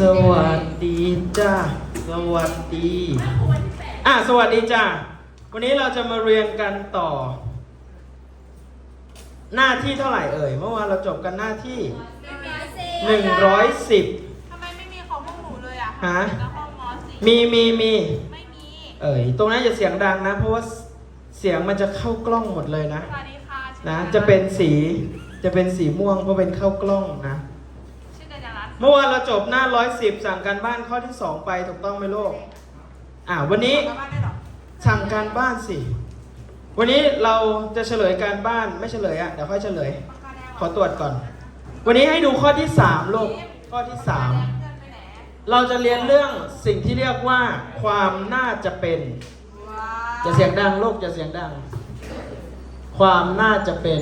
สวัสดีจ้าสวัสดี อะ สวัสดีจ้าวันนี้เราจะมาเรียนกันต่อ หน้าที่เท่าไหร่เอ่ย เมื่อวานเราจบกันหน้าที่ 110 ทำไมไม่มีของพวกหนูเลยอะฮะ แล้วห้องมอสี่มีมีมีไม่มี เอ่ย ตรงนั้นอย่าเสียงดังนะ เพราะว่าเสียงมันจะเข้ากล้องหมดเลยนะ สวัสดีค่ะชื่อนะกัญญาจะเป็นสี จะเป็นสีม่วงเพราะเป็นเข้ากล้องนะ ชื่อกัญญารัตน์ เมื่อวานเราจบหน้า 110 สั่งการบ้านข้อที่ 2 ไปถูกต้องไหมโลกอ่าวันนี้บ้านได้หรอสั่งการบ้านสิ วันนี้เราจะเฉลยการบ้านไม่เฉลยอะเดี๋ยวค่อยเฉลย ขอตรวจก่อน วันนี้ให้ดูข้อที่ 3ลูกข้อที่ปากกาแดงเพื่อนไปไหน3เราจะเรียนเรื่องสิ่งที่เรียกว่าความน่าจะเป็นจะเสียงดังลูกจะเสียงดัง ความน่าจะเป็น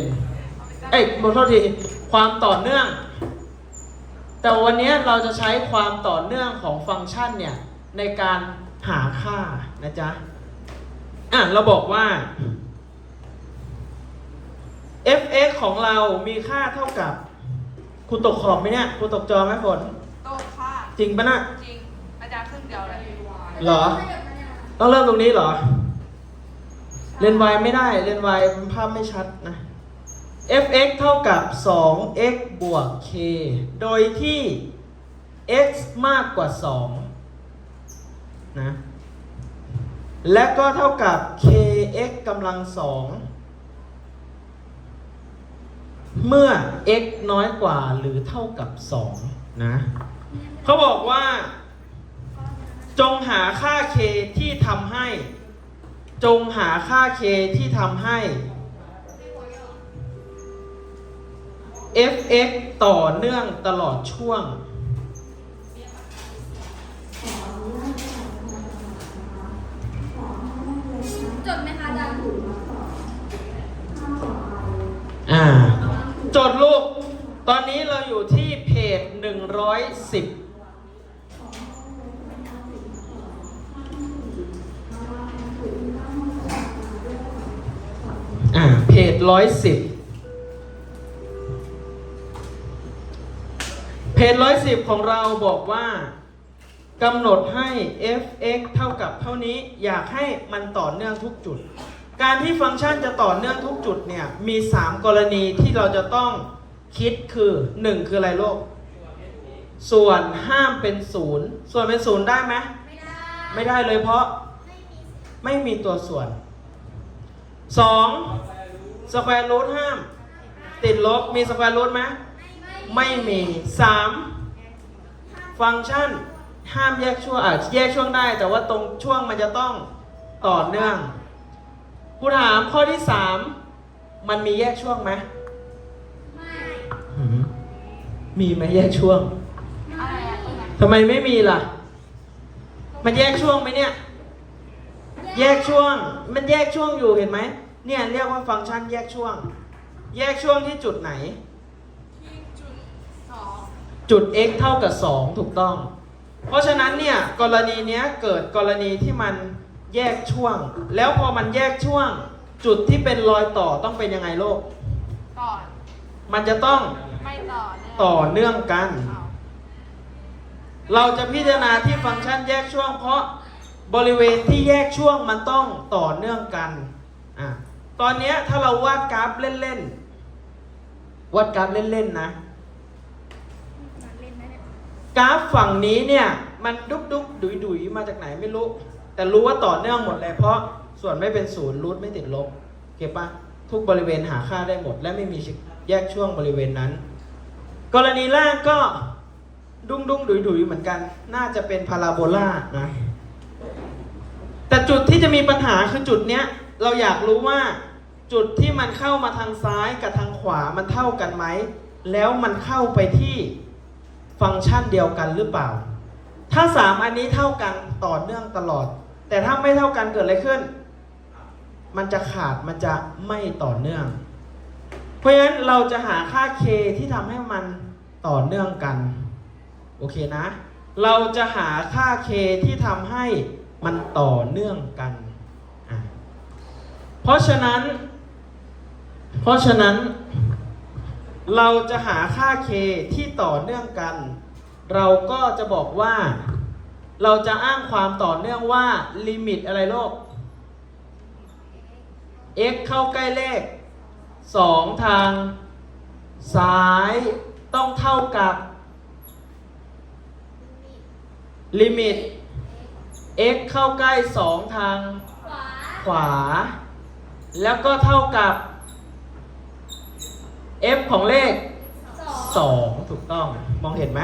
เอ้ยขอโทษทีความต่อเนื่อง แต่วันนี้เราจะใช้ความต่อเนื่องของฟังก์ชันเนี่ย ในการหาค่านะจ๊ะ อะ เราบอกว่า f(x) ของเรามีค่าเท่ากับ คุณตกขอบไหมเนี่ย คุณตกจอไหมฝนโต๊ะค่ะ จริงปะนะจริง อาจารย์ครึ่งเดียวเลยเหรอ ต้องเริ่มตรงนี้เหรอเรียน y ไม่ได้เรียน y ภาพไม่ชัดนะ f(x) เท่ากับ 2x บวก k โดยที่ x มากกว่า 2 นะ และก็เท่ากับ kx กำลัง 2 เมื่อ x น้อยกว่าหรือเท่ากับ 2 นะ เขาบอกว่า จงหาค่า k ที่ทำให้ จงหาค่า k ที่ทำให้ f(x) ต่อเนื่องตลอดช่วง จดไหมคะอาจารย์อ่า จดลูก ตอนนี้เราอยู่ที่เพจ 110อ่าเพจ110 เพจ110ของเราบอกว่ากำหนดให้ f(x) เท่ากับเท่านี้อยากให้มันต่อเนื่องทุกจุด การที่ฟังก์ชันจะต่อเนื่องทุกจุดเนี่ยมี 3 กรณีที่เราจะต้องคิดคือ 1 คืออะไรโลก ส่วนห้ามเป็นศูนย์ส่วนเป็นศูนย์ได้ไหมไม่ได้ไม่ได้เลยเพราะไม่มีไม่มีตัวส่วน 2. สแควร์รูทห้าม ติดลบมีสแควร์รูทไหม ไม่ไม่ไม่มี 3. ฟังก์ชัน ห้ามแยกช่วงอาจแยกช่วงได้ แต่ว่าตรงช่วงมันจะต้องต่อเนื่องครูถามข้อที่3มันมีแยกช่วงไหมไม่หืมมีไหมแยกช่วงอะไรอะตรงไหนทำไมไม่มีล่ะ มันแยกช่วงไหมเนี่ย แยกช่วง มันแยกช่วงอยู่เห็นไหมเนี่ยเรียกว่าฟังก์ชันแยกช่วง แยกช่วงที่จุดไหนที่จุดสอง จุด x เท่ากับ 2 ถูกต้อง เพราะฉะนั้นเนี่ยกรณีเนี้ยเกิดกรณีที่มันแยกช่วง แล้วพอมันแยกช่วง จุดที่เป็นรอยต่อต้องเป็นยังไงโลก ก่อน มันจะต้องไม่ต่อเนี่ยต่อเนื่องกัน เอาเราจะพิจารณาที่ฟังก์ชันแยกช่วง เพราะบริเวณที่แยกช่วงมันต้องต่อเนื่องกันอะตอนเนี้ยถ้าเราวาดกราฟเล่นๆ วาดกราฟเล่นๆนะ เล่นไหมเนี่ย กราฟฝั่งนี้เนี่ยมันดุกดุกดุยดุยมาจากไหนไม่รู้ แต่รู้ว่าต่อเนื่องหมดเลยเพราะส่วนไม่เป็นศูนย์รูทไม่ติดลบเก็บปะทุกบริเวณหาค่าได้หมด และไม่มีแยกช่วงบริเวณนั้น กรณีล่างก็ดุ้งดุ้งดุยดุยเหมือนกัน น่าจะเป็นพาราโบลานะ แต่จุดที่จะมีปัญหาคือจุดเนี้ย เราอยากรู้ว่าจุดที่มันเข้ามาทางซ้ายกับทางขวามันเท่ากันไหม แล้วมันเข้าไปที่ ฟังก์ชันเดียวกันหรือเปล่า ถ้าสามอันนี้เท่ากันต่อเนื่องตลอด แต่ถ้าไม่เท่ากันเกิดอะไรขึ้น มันจะขาดมันจะไม่ต่อเนื่อง เพราะฉะนั้นเราจะหาค่า k ที่ทำให้มันต่อเนื่องกัน โอเคนะ เราจะหาค่า k ที่ทำให้มันต่อเนื่องกัน เพราะฉะนั้น เพราะฉะนั้น เราจะหาค่า k ที่ต่อเนื่องกัน เราก็จะบอกว่า เราจะอ้างความต่อเนื่องว่าลิมิตอะไรโลก x เข้าใกล้เลข 2 ทางซ้ายต้องเท่ากับ ลิมิต x เข้าใกล้ 2 ทางขวา แล้วก็เท่ากับ f ของเลขสอง2ถูกต้อง มองเห็นไหม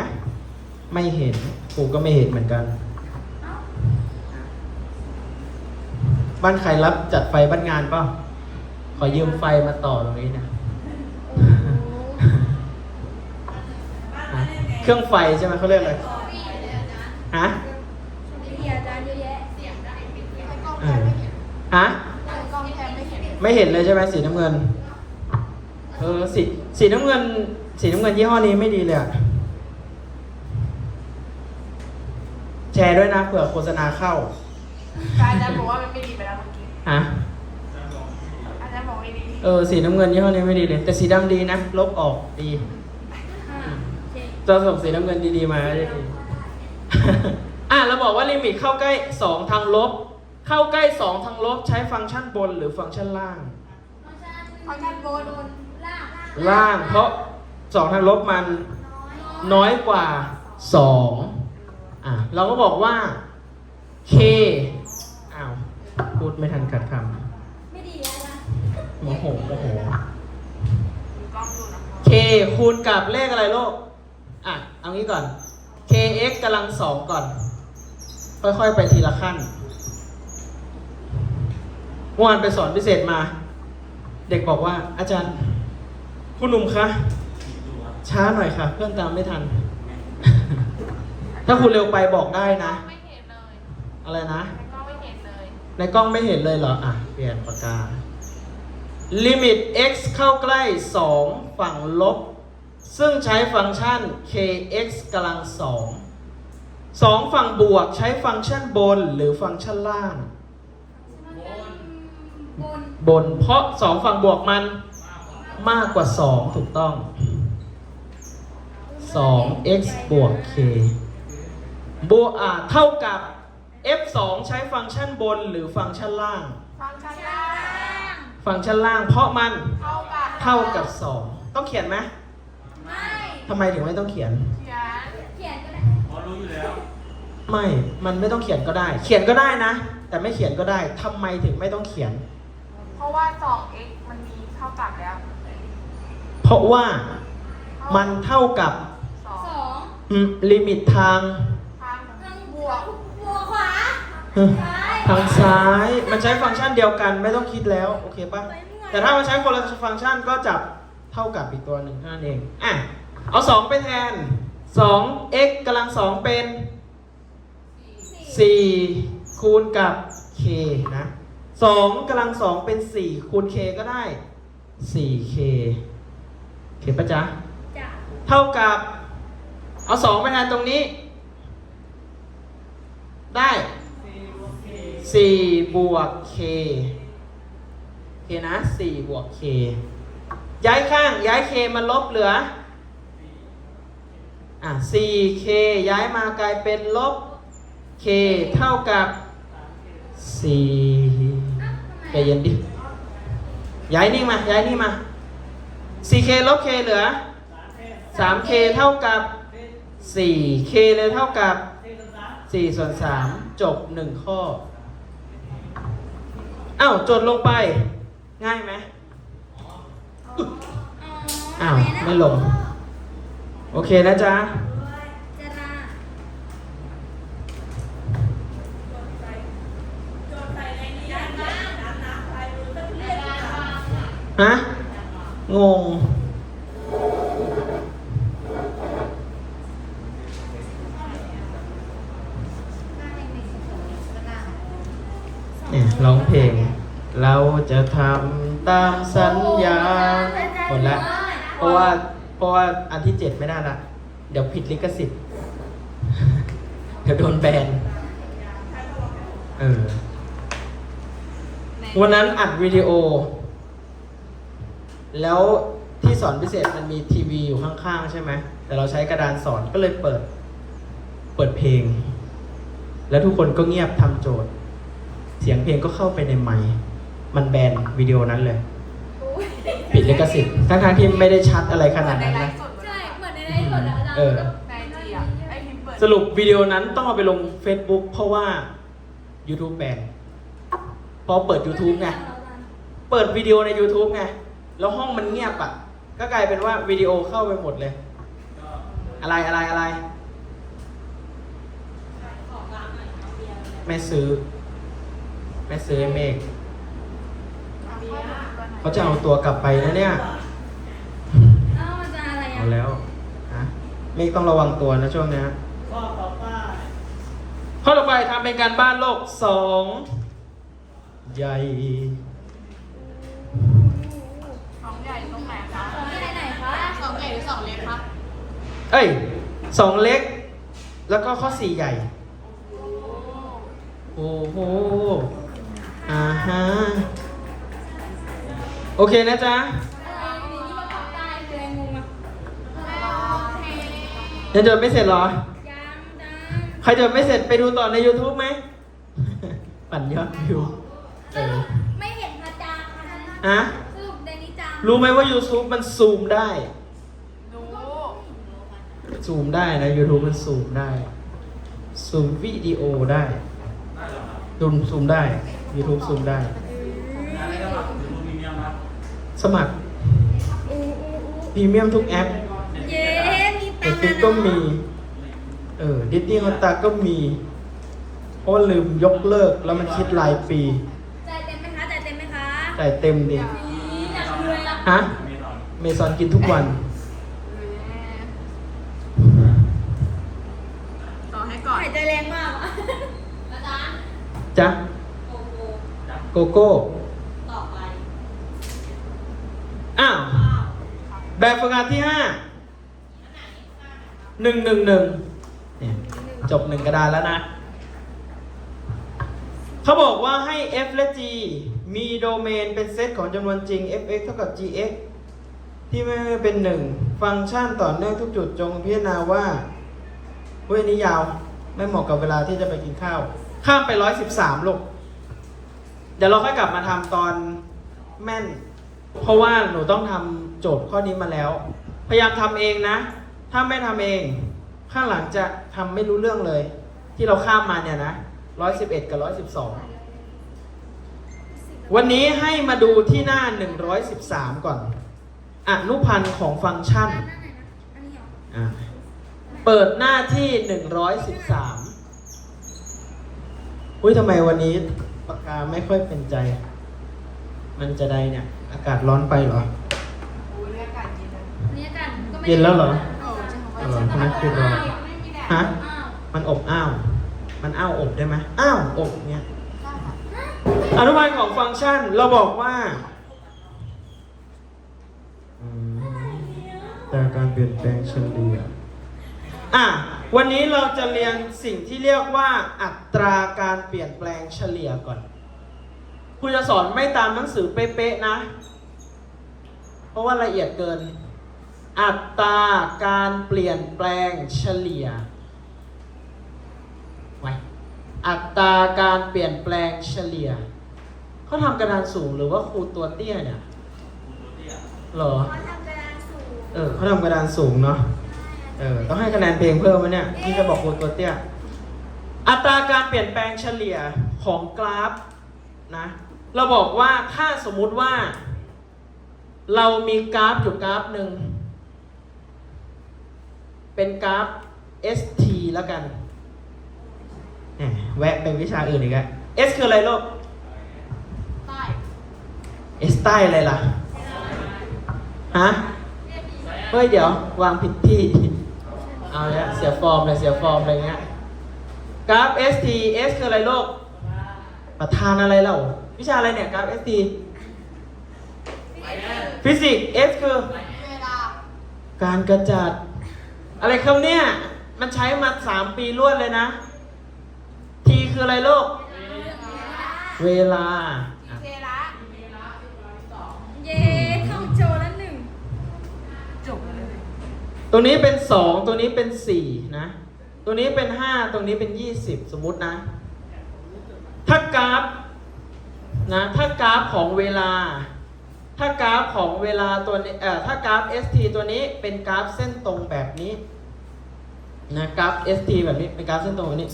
ไม่เห็นครูก็ไม่เห็นเหมือนกันเอ้าบ้านใครรับจัดไฟบ้านงานเปล่าขอยืมไฟมาต่อตรงนี้นะโอ้โหฮะเครื่องไฟใช่ไหมเขาเรียกอะไรฟรีเลยอาจารย์ฮะฟรีอาจารย์เยอะแยะเสียงได้ปิดในกล้องเอแทอนไม่เห็นฮะในกล้องแทนไม่เห็นไม่เห็นเลยใช่ไหมสีน้ำเงิน เออสีสีน้ำเงิน สีน้ำเงินยี่ห้อนี้ไม่ดีเลยอะแชร์ด้วยนะเผื่อโฆษณาเข้า อาจารย์บอกว่ามันไม่ดีไปแล้วเมื่อกี้ฮะอาจารย์บอกไม่ดีเออ สีน้ำเงินยี่ห้อนี้ไม่ดีเลย แต่สีดำดีนะ ลบออกดีห้าเจ็ดจะส่งสีน้ำเงินดีๆมาก็จะดี อะเราบอกว่าลิมิตเข้าใกล้ 2 ทางลบ เข้าใกล้ 2 ทางลบใช้ฟังก์ชันบนหรือฟังก์ชันล่าง ฟังก์ชันบน ล่างล่าง เพราะ2ทางลบมันน้อยน้อยกว่า2อะเราก็บอกว่า k อ้าวพูดไม่ทันขัดคไม่ดีแล้วนะำโมโหโมโหมีกล้องอยู่นะ k คูณกับเลขอะไรโลก อะ เอางี้ก่อน kx กำลังสองก่อน ค่อยๆ ไปทีละขั้นเมื่อวานไปสอนพิเศษมา เด็กบอกว่าอาจารย์ คุณหนุ่มคะ ช้าหน่อยค่ะ เพื่อนตามไม่ทัน ถ้าคุณเร็วไปบอกได้นะ ไม่เห็นเลยอะไรนะในกล้องไม่เห็นเลยในกล้องไม่เห็นเลยเหรอ อะ เปลี่ยนปากกา ลิมิต x เข้าใกล้ 2 ฝั่งลบ ซึ่งใช้ฟังก์ชัน kx กำลังสองสองฝั่งบวกใช้ฟังก์ชันบนหรือฟังก์ชันล่าง บน บน เพราะสองฝั่งบวกมัน มากกว่า 2 ถูกต้อง 2x บวก k บวกอ่าเท่ากับ f 2ใช้ฟังก์ชันบนหรือฟังก์ชันล่าง ฟังก์ชันล่าง ฟังก์ชันล่างเพราะมันเท่ากับเท่ากับ 2 ต้องเขียนไหมไม่ทำไมถึงไม่ต้องเขียน เขียนเขียนก็ได้ไม่ มันไม่ต้องเขียนก็ได้ เขียนก็ได้นะ แต่ไม่เขียนก็ได้ทำไมถึงไม่ต้องเขียน เพราะว่า 2x มันมีเท่ากับแล้ว เพราะว่ามันเท่ากับสองอืมลิมิตทางทางทางบบววกกบวกขวาอืมซ้ายทางซ้าย มันใช้ฟังก์ชันเดียวกันไม่ต้องคิดแล้วโอเคปะแต่ถ้ามันใช้คนละฟังก์ชันก็จับเท่ากับอีกตัวหนึ่งเท่านั้นเองอะเอา 2 ไปแทน 2x กำลัง 2 เป็น 4 คูณกับ k นะ 2กำลัง 2 เป็น 4 คูณ k ก็ได้ 4k เขียนปะจ๊ะจ้ะเท่ากับ เอา2ไปแทนตรงนี้ ได้4บวก k โอเคนะ4บวก k ย้ายข้าง ย้าย k มันลบเหลืออะ 4k ย้ายมากลายเป็นลบ k เท่ากับ4อ้าวทำไมใจเย็นดิ ย้ายนี่มา ย้ายนี่มา 4k ลบ k เหลือ 3k เท่ากับ 4k เลยเท่ากับ 4 ส่วน 3 จบ 1 ข้อ อ้าวจดลงไป ง่ายไหมอ้าว ไม่ลง โอเคนะจ๊ะจะราฮะ งง เนี่ยร้องเพลง เราจะทำตามสัญญาหมดแล้วเพราะว่าเพราะว่าอันที่เจ็ดไม่ได้ละเดี๋ยวผิดลิขสิทธิ์ เดี๋ยวโดนแบน เออ วันนั้นอัดวิดีโอ แล้วที่สอนพิเศษมันมีทีวีอยู่ข้างๆ ใช่ไหม แต่เราใช้กระดานสอนก็เลยเปิด เปิดเพลง แล้วทุกคนก็เงียบทำโจทย์ เสียงเพลงก็เข้าไปในไมค์มันแบนวิดีโอนั้นเลยผิดลิขสิทธิ์ทั้งๆที่ไม่ได้ชัดอะไรขนาดนั้นในไลนะฟ์สดใช่ เหมือนในไลฟ์สดอะอาจารย์เออในไอจีอะไอพิมพ์เปิดสรุปวิดีโอนั้นต้องเอาไปลง Facebook เพราะว่า YouTube แบนพอเปิด YouTube ไง เปิดวิดีโอใน YouTube ไง แล้วห้องมันเงียบอะ ก็กลายเป็นว่าวิดีโอเข้าไปหมดเลย อะไรอะไรอะไร ไม่ซื้อ ไม่ซื้อให้เมฆเขาจะเอาตัวกลับไปนะเนี่ย เอ้าอาจารย์อะไรเอาอะแล้วฮะเมฆต้องระวังตัวนะช่วงเนี้ยข้อต่อไปข้อต่อไปทำเป็นการบ้านโลกสองใหญ่สอง ใหญ่ตรงไหนคะสองที่ไหนๆคะสองใหญ่หรือสองเล็กคะเอ้ยสองเล็ก แล้วก็ข้อสี่ใหญ่ โอ้โหอ่าฮะโอเคนะจ๊ะอะไรนี่ที่มาปรับได้คืออะไรงงอะโอเคยังจดไม่เสร็จเหรอยังจังใครจดไม่เสร็จไปดูต่อใน YouTube ไหม ปั่นยอดวิวสรุปไม่เห็นพระจางค่ะฮะส รุปในนี้จังรู้ไหมว่า YouTube มันซูมได้ รู้ซูมได้นะ YouTube มันซูมได้ ซูมวิดีโอได้ดูซูมได้ YouTube ซูมได้อะไรก็แบบดูมีเมียครับสมัครอู้อู้อู้พรีเมียมทุกแอปเย้มีตัเอ็งค์ฟิกก็มี เออดิสนีย์ฮอตตาก็มีเพราะว่าลืมยกเลิกแล้วมันคิดรายปี จ่ายเต็มไหมคะจ่ายเต็มไหมคะจ่ายเต็มดิ ฮะเมียตอนเมซอนกินทุกวัน ต่อให้ก่อน หายใจแรงมากอะอาจารย์จ๊ะโอ้โหโกโก้ ต่อไปอ้าวแบบฝึกงานที่ห้า หนึ่งหนึ่งหนึ่งเนี่ยจบหนึ่งกระดานแล้วนะ เขาบอกว่าให้ f และ g มีโดเมนเป็นเซตของจำนวนจริง fx เท่ากับ gx ที่ไม่เป็นหนึ่งฟังก์ชันต่อเนื่องทุกจุดจงพิจารณาว่าเว้ยนี้ยาว ไม่เหมาะกับเวลาที่จะไปกินข้าว ข้ามไปร้อยสิบสามลูก เดี๋ยวเราค่อยกลับมาทำตอนแม่น เพราะว่าหนูต้องทำโจทย์ข้อนี้มาแล้ว พยายามทำเองนะ ถ้าไม่ทำเอง ข้างหลังจะทำไม่รู้เรื่องเลย ที่เราข้ามมาเนี่ยนะ ร้อยสิบเอ็ดกับร้อยสิบสองวันนี้ให้มาดูที่หน้าหนึ่งร้อยสิบสามก่อน อนุพันธ์ของฟังก์ชันอันนี้เหรออะเปิดหน้าที่หนึ่งร้อยสิบสามอุ้ยทำไมวันนี้ปากกาไม่ค่อยเป็นใจ มันจะได้เนี่ย อากาศร้อนไปเหรออู้เรียกการกินเลยอันนี้กันก็ไม่เย็นแล้วเหรอเออจะทำไมเอาเหรอทำไมคือร้อนไม่มีแดดฮะอ้าวมันอบอ้าว มันอ้าวอบได้ไหมอ้าวอบเนี่ยใช่ค่ะอนุบาลของฟังก์ชันเราบอกว่าอืมแต่การเปลี่ยนแปลงเฉลี่ยอะวันนี้เราจะเรียนสิ่งที่เรียกว่าอัตราการเปลี่ยนแปลงเฉลี่ยก่อนครูจะสอนไม่ตามหนังสือเป๊ะๆนะ เพราะว่าละเอียดเกิน อัตราการเปลี่ยนแปลงเฉลี่ยไว้ อัตราการเปลี่ยนแปลงเฉลี่ยเขาทำกระดานสูงหรือว่าครูตัวเตี้ยเนี่ยตัวเตี้ยเหรอเขาทำกระดานสูงเออเขาทำกระดานสูงเนาะเออต้องให้คะแนนเพลงเพิ่มไหมเนี่ยที่จะบอกครูตัวเตี้ยอัตราการเปลี่ยนแปลงเฉลี่ยของกราฟนะเราบอกว่าถ้าสมมุติว่า เรามีกราฟอยู่กราฟหนึ่งเป็นกราฟ ST แล้วกัน แหมแวะไปวิชาอื่นอีกแล้ว S คืออะไรลูกใต้ S ใต้อะไรล่ะ ฮะ เฮ้ยเดี๋ยว วางผิดที่ เอาเนี่ยเสียฟอร์มเลยเสียฟอร์มอะไรเงี้ยกราฟ ST S คืออะไรลูกประธานอะไรเล่าวิชาอะไรเนี่ยกราฟ ST ฟิสิกส์ S คือเวลาการกระจัด อะไรคำเนี่ย มันใช้มาสามปีรวดเลยนะ T คืออะไรลูก เวลาอะเทระเย้ท่องโจแล้วหนึ่งจบเลยตัวนี้เป็นสองตัวนี้เป็นสี่นะตัวนี้เป็นห้าตรงนี้เป็นยี่สิบสมมุตินะ ถ้ากราฟนะถ้ากราฟของเวลา ถ้ากราฟของเวลาตัวนี้เอ่อถ้ากราฟ st ตัวนี้เป็นกราฟเส้นตรงแบบนี้นะกราฟ st แบบนี้เป็นกราฟเส้นตรงแบบนี้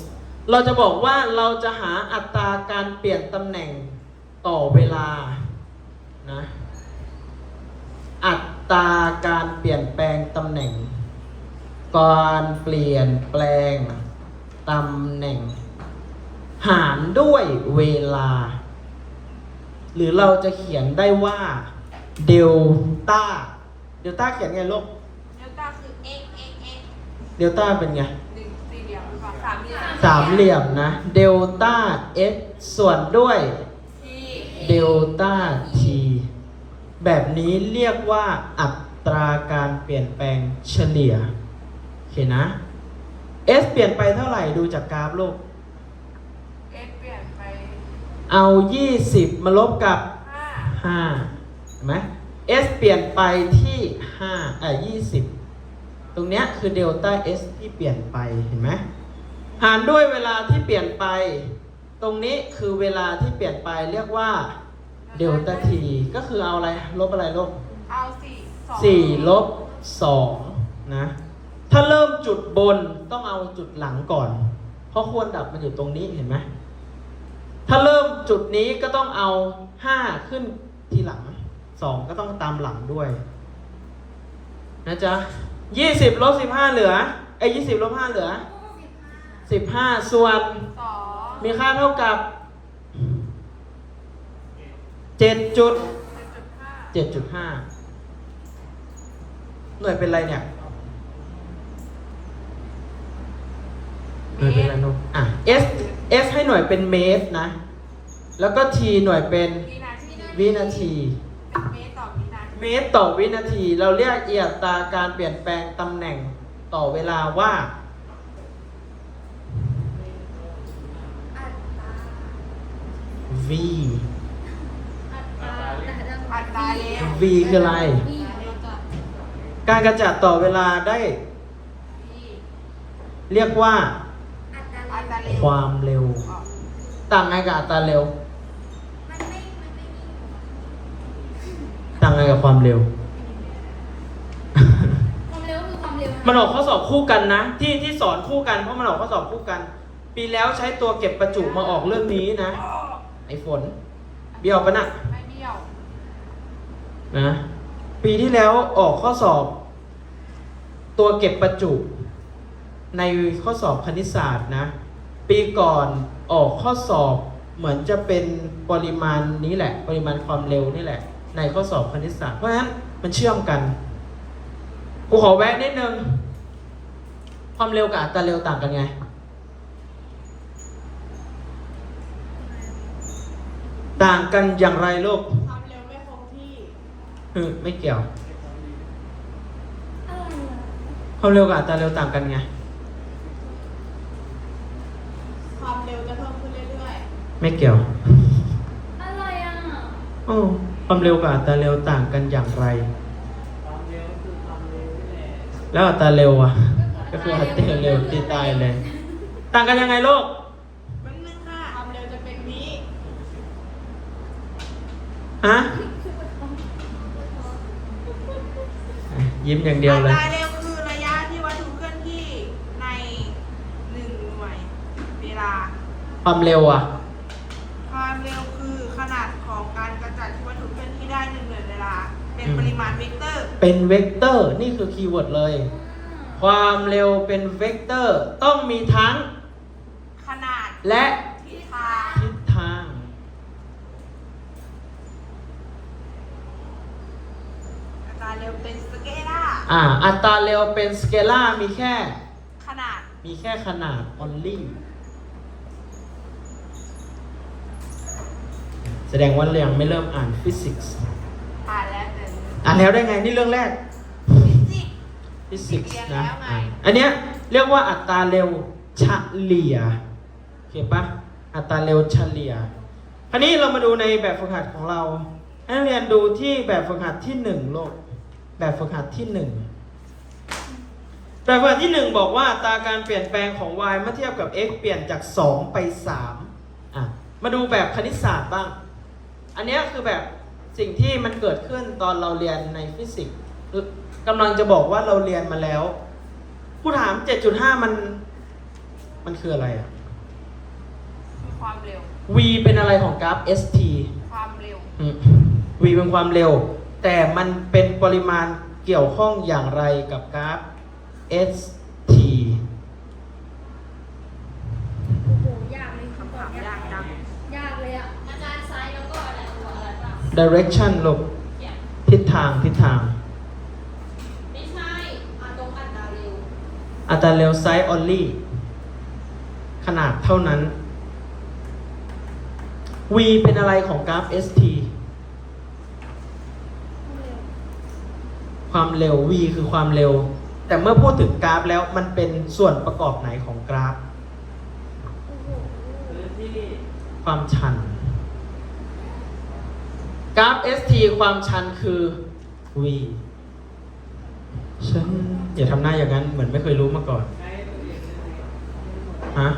เราจะบอกว่าเราจะหาอัตราการเปลี่ยนตำแหน่งต่อเวลานะอัตราการเปลี่ยนแปลงตำแหน่งการเปลี่ยนแปลงตำแหน่ง หารด้วยเวลา หรือเราจะเขียนได้ว่าเดลต้าเดลต้าเขียนไงลูกเดลต้าคือ x x x เดลต้าเป็นไงหนึ่ง สี่เหลี่ยมหรือเปล่าสามเหลี่ยมสามเหลี่ยมนะ เดลต้า x ส่วนด้วย ที่เดลต้า t แบบนี้เรียกว่าอัตราการเปลี่ยนแปลงเฉลี่ย โอเคนะ s เปลี่ยนไปเท่าไหร่ดูจากกราฟลูก เอสเปลี่ยนไปเอา 20 มาลบกับ ห้า5 เห็นไหม s เปลี่ยนไปที่5อะ20 ตรงเนี้ยคือเดลต้า s ที่เปลี่ยนไปเห็นไหมหารด้วยเวลาที่เปลี่ยนไป ตรงนี้คือเวลาที่เปลี่ยนไปเรียกว่าเดลต้า t ก็คือเอาอะไรลบอะไรลบเอาสี่สองสี่ลบสองนะถ้าเริ่มจุดบนต้องเอาจุดหลังก่อน เพราะควรดับมันอยู่ตรงนี้เห็นไหมถ้าเริ่มจุดนี้ก็ต้องเอาห้าขึ้นทีหลังสองก็ต้องตามหลังด้วย นะจ๊ะ ยี่สิบลบสิบห้าเหลือไอ้ยี่สิบลบห้าเหลือสิบห้าส่วนสองมีค่าเท่ากับเจ็ดจุดเจ็ดจุดห้าเจ็ดจุดห้าหน่วยเป็นไรเนี่ยหน่วยเป็นอะไรนุ๊กอะ S S ให้หน่วยเป็นเมตรนะ แล้วก็ T หน่วยเป็นวินาทีวินาที เป็นเมตรต่อวินาทีเมตรต่อวินาที เราเรียกเอียตราการเปลี่ยนแปลงตำแหน่งต่อเวลาว่า V อัตราเร็ว V คืออะไร การกระจัดต่อเวลาได้ที่เรียกว่าอัตราเร็วความเร็วออกต่างไงกับอัตราเร็ว ต่างไงกับความเร็ว ความเร็วคือความเร็วมันออกข้อสอบคู่กันนะ ที่ที่สอนคู่กันเพราะมันออกข้อสอบคู่กัน ปีแล้วใช้ตัวเก็บประจุมาออกเรื่องนี้นะ ไอ้ฝน เบี้ยวปะนะไม่เบี้ยวนะ ปีที่แล้วออกข้อสอบ ตัวเก็บประจุในข้อสอบคณิตศาสตร์นะ ปีก่อนออกข้อสอบเหมือนจะเป็นปริมาณนี้แหละ ปริมาณความเร็วนี่แหละ ในข้อสอบคณิตศาสตร์เพราะฉะนั้นมันเชื่อมกันกูขอแวะนิดนึง ความเร็วกับอัตราเร็วต่างกันไง ต่างกันอย่างไรลูกความเร็วไม่คงที่อืมไม่เกี่ยว ความเร็วกับอัตราเร็วต่างกันไง ความเร็วจะเพิ่มขึ้นเรื่อยไม่เกี่ยว อะไรอะโอ้ ความเร็วกับอัตราเร็วต่างกันอย่างไร ความเร็วคือความเร็วนี่แหละแล้วอัตราเร็วอะ ก็คืออัตราเร็วตีตายเลย ต่างกันยังไงโลกๆมันนึงค่ะความเร็วจะเป็นวิฮะ ยิ้มอย่างเดียวเลย อัตราเร็วคือระยะที่วัตถุเคลื่อนที่ในหนึ่งหน่วยเวลา ความเร็วอะ เป็นอืมปริมาณเวกเตอร์ เป็นเวกเตอร์นี่คือคีย์เวิร์ดเลย ความเร็วเป็นเวกเตอร์ต้องมีทั้ง ขนาดและทิศทางทิศทาง อัตราเร็วเป็นสเกลาอ่าอัตราเร็วเป็นสเกลามีแค่ ขนาดมีแค่ขนาด only แสดงว่าเรียงไม่เริ่มอ่านฟิสิกส์อ่านแล้วแต่ อ่านแล้วได้ไงนี่เรื่องแรกฟิสิกส์ ฟิสิกส์เรียนนะแล้วไง อ่าอันเนี้ยเรียกว่าอัตราเร็วเฉลี่ยเห็นปะอัตราเร็วเฉลี่ยคราวนี้เรามาดูในแบบฝึกหัดของเราให้นักเรียนดูที่แบบฝึกหัดที่หนึ่งโลก แบบฝึกหัดที่หนึ่งแบบว่าที่หนึ่งบอกว่าอัตราการเปลี่ยนแปลงของ y เมื่อเทียบกับ x เปลี่ยนจาก 2 ไป3อะมาดูแบบคณิตศาสตร์บ้าง อันเนี้ยคือแบบ สิ่งที่มันเกิดขึ้นตอนเราเรียนในฟิสิกส์กำลังจะบอกว่าเราเรียนมาแล้วผู้ถาม 7.5 มัน มันคืออะไรอะมีความเร็ว v เป็นอะไรของกราฟ st ความเร็วอืม v เป็นความเร็ว แต่มันเป็นปริมาณเกี่ยวข้องอย่างไรกับกราฟ st โอ้โหยากเลยคำถามยากจัง direction ลบทิศทางทิศทาง ไม่ใช่อาตรงอัตราเร็ว อัตราเร็ว size only ขนาดเท่านั้น v เป็นอะไรของกราฟ st ความเร็ว v คือความเร็ว แต่เมื่อพูดถึงกราฟแล้วมันเป็นส่วนประกอบไหนของกราฟ พื้นที่ ความชันก ราฟ st ความชันคือ v ฉันอย่าทำหน้าอย่างนั้น เหมือนไม่เคยรู้มาก่อนใช้ตัวเองได้ไหมฮะ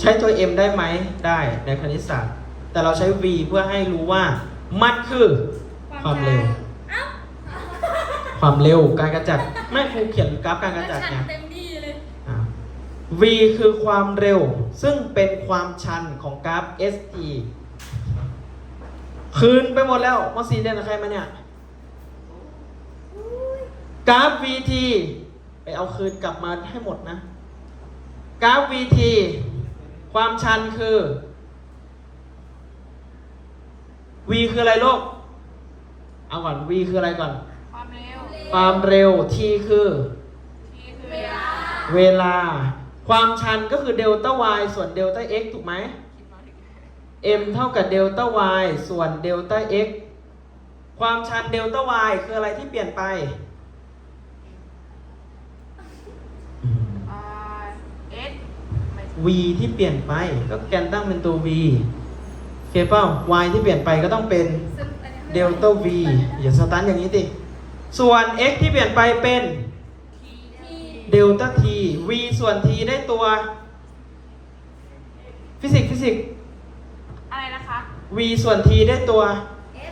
ใช้ตัว m ได้ไหมได้ในคณิตศาสตร์ แต่เราใช้ v เพื่อให้รู้ว่า มันคือ ความเร็วเอ้าความเร็วการกระจัดไม่ครูเขียนกราฟการกระจัดฉันไง เต็มที่เลยอ่า v คือความเร็ว ซึ่งเป็นความชันของกราฟ st คืนไปหมดแล้วมอสีเรียนกับใครมาเนี่ยกราฟ vt ไปเอาคืนกลับมาให้หมดนะ กราฟ vt ความชันคือ v คืออะไรลูกเอาก่อน v คืออะไรก่อน ความเร็ว ความเร็ว t คือที่คือเวลา เวลา ความชันก็คือเดลต้า y ส่วนเดลต้า x ถูกไหมคิดมาถึง m เท่ากับเดลต้า y ส่วนเดลต้า x ความชันเดลต้า y คืออะไรที่เปลี่ยนไปอ่าเอสไม่ v ที่เปลี่ยนไป ก็แกนตั้งเป็นตัว v โอเคเปล่า y ที่เปลี่ยนไปก็ต้องเป็นเดลต้า v อย่าสตันอย่างนี้ติส่วน x ที่เปลี่ยนไปเป็นทีเดลต้า t v ส่วน t ได้ตัว ฟิสิกส์ฟิสิกส์อะไรนะคะ v ส่วน t ได้ตัว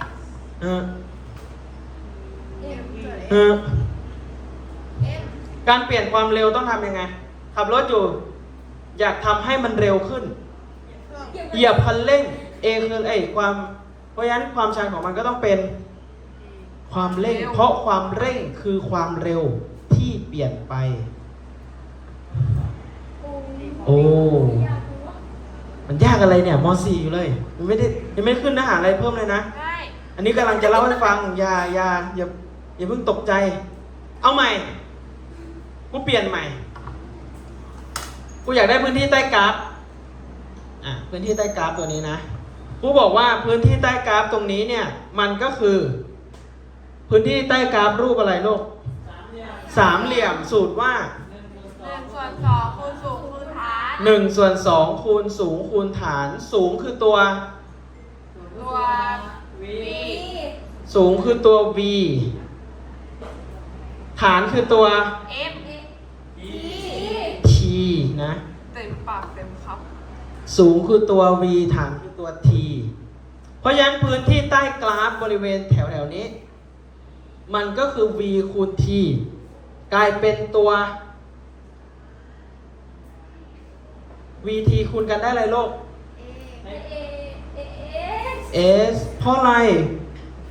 S เออ M เออ M การเปลี่ยนความเร็วต้องทำยังไง ขับรถอยู่ อยากทำให้มันเร็วขึ้น เหยียบคันเร่ง A คือไอ้ความ เพราะฉะนั้นความชันของมันก็ต้องเป็นความเร่ง เพราะความเร่งคือความเร็วที่เปลี่ยนไป โอ้ยากรู้ว่า มันยากอะไรเนี่ยม .4 อยู่เลยยังไม่ได้ยังไม่ได้ขึ้นเนื้อหาอะไรเพิ่มเลยนะ ได้อันนี้กำลังจะเล่าให้ฟัง อย่าอย่าอย่าอย่าเพิ่งตกใจ เอาใหม่ กูเปลี่ยนใหม่ กูอยากได้พื้นที่ใต้กราฟ อะ พื้นที่ใต้กราฟตัวนี้นะ กูบอกว่าพื้นที่ใต้กราฟตรงนี้เนี่ย มันก็คือ พื้นที่ใต้กราฟรูปอะไรลูกสามเหลี่ยมสามเหลี่ยมสูตรว่า หนึ่งคูณหสองนึ่งส่วนสองคูณสูง คูณฐานหนึ่งส่วนสองคูณสูงคูณฐานสูงคือตัว ตัววี v สูงคือตัว v ฐานคือตัว m ที t นะ เต็มปากเต็มคสูงคือตัว v ฐานคือตัว t เพราะฉะนั้นพื้นที่ใต้กราฟบริเวณแถวแถวๆนี้ มันก็คือ v คูณ t กลายเป็นตัว vt คูณกันได้อะไรโลก A A A S s เพราะอะไร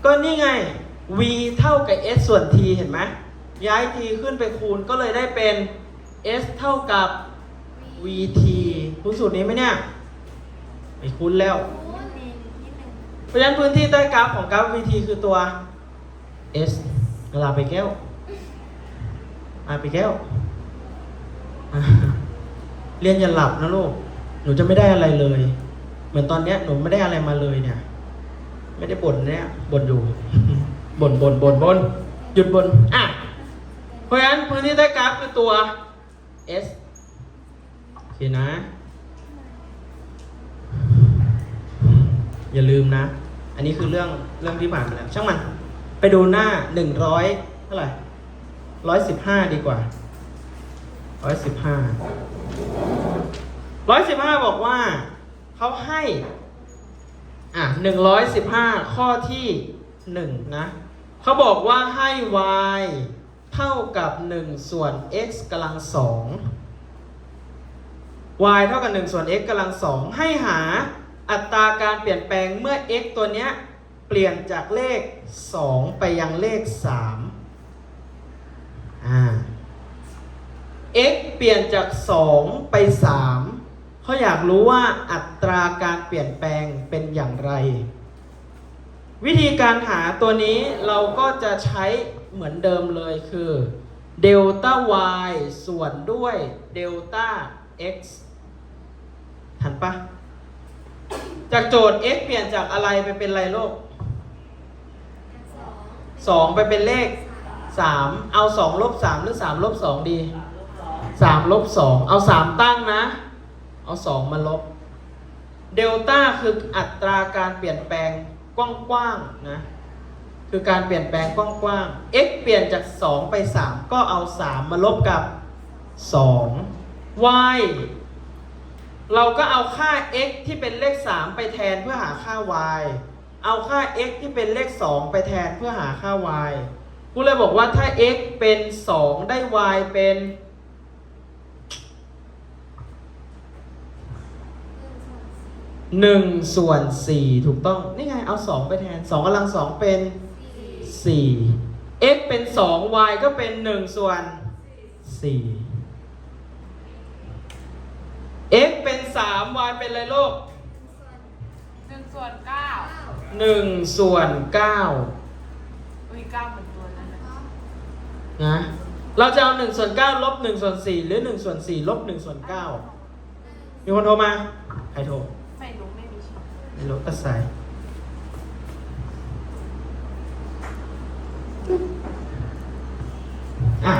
ก็นี่ไง v เท่ากับ s ส่วน t เห็นไหมย้าย t ขึ้นไปคูณก็เลยได้เป็น s เท่ากับ vt คุณสูตรนี้ไหมเนี่ย ไม่คุ้นแล้ว เพราะฉะนั้นพื้นที่ใต้กราฟของกราฟ vt คือตัว s เวลาไปแก้วมาไปแก้วอะ เรียนอย่าหลับนะลูก หนูจะไม่ได้อะไรเลย เหมือนตอนเนี้ยหนูไม่ได้อะไรมาเลยเนี่ย ไม่ได้บ่นเนี่ยบ่นอยู่ บ่นบ่นบ่นบ่นหยุดบ่นอะ เพราะฉะนั้นพื้นที่ใต้กราฟคือตัว s โอเคนะ อย่าลืมนะ อันนี้คือเรื่องเรื่องที่ผ่านมาแล้ว ช่างมัน ไปดูหน้าหนึ่งร้อยเท่าไหร่ร้อยสิบห้าดีกว่าร้อยสิบห้า ร้อยสิบห้าบอกว่าเขาให้อะหนึ่งร้อยสิบห้าข้อที่หนึ่งนะเขาบอกว่าให้ y เท่ากับ1ส่วน x กำลังสอง y เท่ากับ1ส่วน x กำลังสองให้หาอัตราการเปลี่ยนแปลงเมื่อ x ตัวเนี้ยเปลี่ยนจากเลข 2 ไปยังเลข3อ่า x เปลี่ยนจาก 2 ไป 3เขาอยากรู้ว่าอัตราการเปลี่ยนแปลงเป็นอย่างไร วิธีการหาตัวนี้เราก็จะใช้เหมือนเดิมเลยคือเดลต้า y ส่วนด้วยเดลต้า x ทันปะจากโจทย์ x เปลี่ยนจากอะไรไปเป็นอะไรโลก 2 ไปเป็นเลข 3 เอา 2 ลบ 3 หรือ 3 ลบ 2 ดี 3ลบ2เอา3ตั้งนะ เอา2มาลบ เดลต้าคืออัตราการเปลี่ยนแปลงกว้างๆนะ คือการเปลี่ยนแปลงกว้างๆ x เปลี่ยนจาก 2 ไป 3 ก็เอา 3 มาลบกับ 2 y เราก็เอาค่า x ที่เป็นเลข 3 ไปแทนเพื่อหาค่า y เอาค่า x ที่เป็นเลข 2 ไปแทนเพื่อหาค่า y กูเลยบอกว่าถ้า x เป็น 2 ได้ y เป็น หนึ่งส่วนสี่ถูกต้อง นี่ไงเอาสองไปแทนสองกำลังสองเป็นสี่เอ็กเป็นสอง y ก็เป็นหนึ่งส่วนสี่เอ็กเป็นสาม y เป็นอะไรโลกหนึ่งส่วนเก้าหนึ่งส่วนเก้าอุ้ยเก้าเหมือนตัวนั้นนะนะเราจะเอาหนึ่งส่วนเก้าลบหนึ่งส่วนสี่หรือหนึ่งส่วนสี่ลบหนึ่งส่วนเก้ามีคนโทรมา ใครโทร มีชื่อไม่รู้ก็ใส่อะ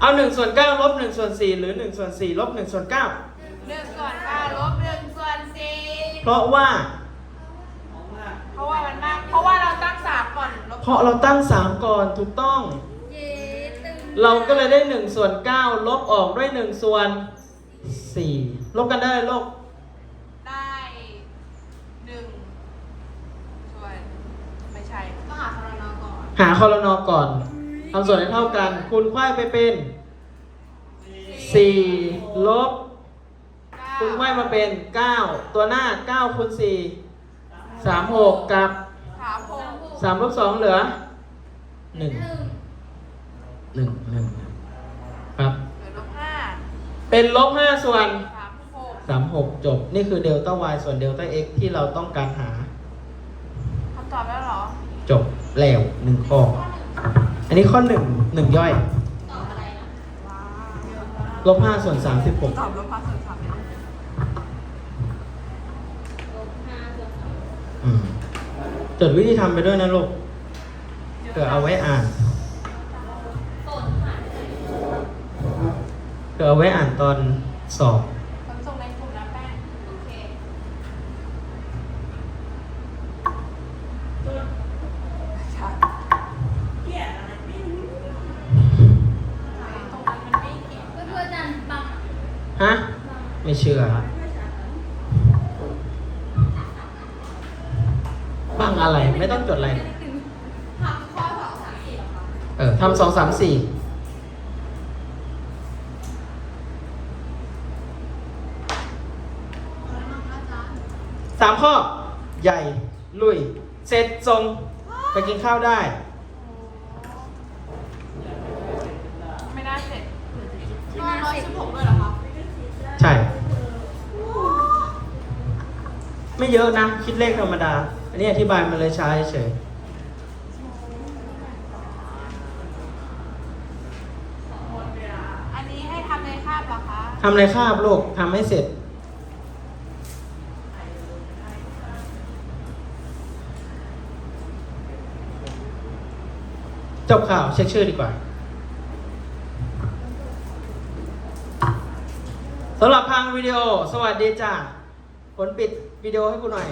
เอาหนึ่งส่วนเก้าลบหนึ่งส่วนสี่หรือหนึ่งส่วนสี่ลบหนึ่งส่วนเก้าหนึ่งส่วนเก้าลบหนึ่งส่วนสี่เพราะว่า เพราะว่ามันมาก เพราะว่าเราตั้งสามก่อนลบเพราะเราตั้งสามก่อนถูกต้อง เย้ตึงเราก็เลยได้หนึ่งส่วนเก้าลบออกด้วยหนึ่งส่วนสี่ลบกันได้เลยลบ ได้หนึ่งส่วนไม่ใช่ ต้องหาพรนก่อน หาคอรนอก่อนทำส่วนให้เท่ากัน คูณควายไปเป็นสี่ลบคูณไขว้มาเป็น 9 ตัวหน้า9คูณ4 3 6 กับถามผม3ลบ 2 เหลือ1หนึ่ง1 1 ครับเหลือลบห้าเป็นลบ 5 ส่วนสามหก3 6 จบ นี่คือเดลต้า y ส่วนเดลต้า x ที่เราต้องการหาคำตอบแล้วเหรอ จบ แล้ว1ข้อ อันนี้ข้อ1 1ย่อยตอบอะไรนะว้าวลบ5ส่วนตอบลบห้าส่วนสามลบห้าส่วนสาม36อืมจดวิธีทำไปด้วยนะลูกเผื่อเอาไว้อ่านต้นหายไปไหนเผื่อเอาไว้อ่านตอนสอบ คนส่งในกลุ่มนะแป้ง โอเค ชัดเกลียดอะไรไม่รู้ตรงนั้นมันไม่เกี่ยว เพื่อนๆจันบัง ฮะ ไม่ เชื่อ บ้างอะไรไม่ต้องจดอะไร ทำข้อสองสามสี่เหรอคะเออทำสองสามสี่แล้วน้องอาจารย์สามข้อ ใหญ่ ลุย เสร็จทรงไปกินข้าวได้ ไม่น่าเสร็จก็ร้อยสิบหกด้วยเหรอคะ ใช่ ไม่เยอะนะ คิดเลขธรรมดา อันนี้อธิบายมาเลยช้าเฉยอันนี้ให้ทำในคาบเหรอคะทำอะไรคาบลูกทำให้เสร็จ จบข่าวเช็คชื่อดีกว่าสำหรับพังวิดีโอ สวัสดีจ้าผลปิด วิดีโอให้กูหน่อย